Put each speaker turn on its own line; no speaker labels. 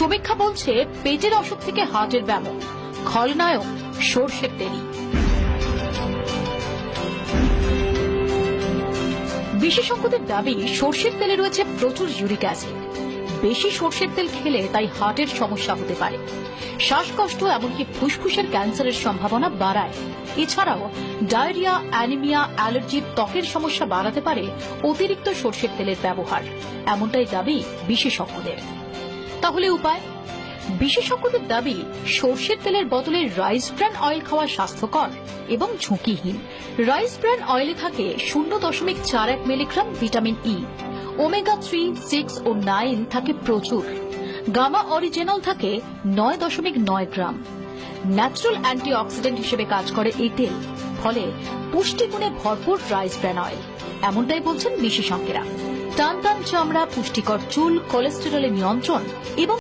সমীক্ষা বলছে, পেটের অসুখ থেকে হার্টের ব্যামো। খলনায়ক সর্ষের তেলি। বিশেষজ্ঞদের দাবি, সর্ষের তেলে রয়েছে প্রচুর ইউরিক অ্যাসিড বেশি সর্ষের তেল খেলে তাই হার্টের সমস্যা হতে পারে। শ্বাসকষ্ট এমনকি ফুসফুসের ক্যান্সারের সম্ভাবনা বাড়ায়। এছাড়াও, ডায়রিয়া, অ্যানিমিয়া অ্যালার্জির ত্বকের সমস্যা বাড়াতে পারে অতিরিক্ত সর্ষের তেলের ব্যবহার। এমনটাই দাবি বিশেষজ্ঞদের। তাহলে উপায়? বিশেষজ্ঞদের দাবি, সর্ষের তেলের বদলে রাইস ব্র্যান অয়েল খাওয়া স্বাস্থ্যকর এবং ঝুঁকিহীন। রাইস ব্র্যান অয়েলে থাকে শূন্য দশমিক চার এক milligram vitamin E omega three six ও নাইন থাকে প্রচুর। গামা অরিজিনাল থাকে নয় দশমিক নয় গ্রাম। ন্যাচারাল অ্যান্টিঅক্সিডেন্ট হিসেবে কাজ করে এই তেল। ফলে পুষ্টিগুণে ভরপুর রাইস ব্র্যান অয়েল এমনটাই বলছেন বিশেষজ্ঞরা। টান টান চামড়া পুষ্টিকর চুল কোলেস্টেরলের নিয়ন্ত্রণ এবং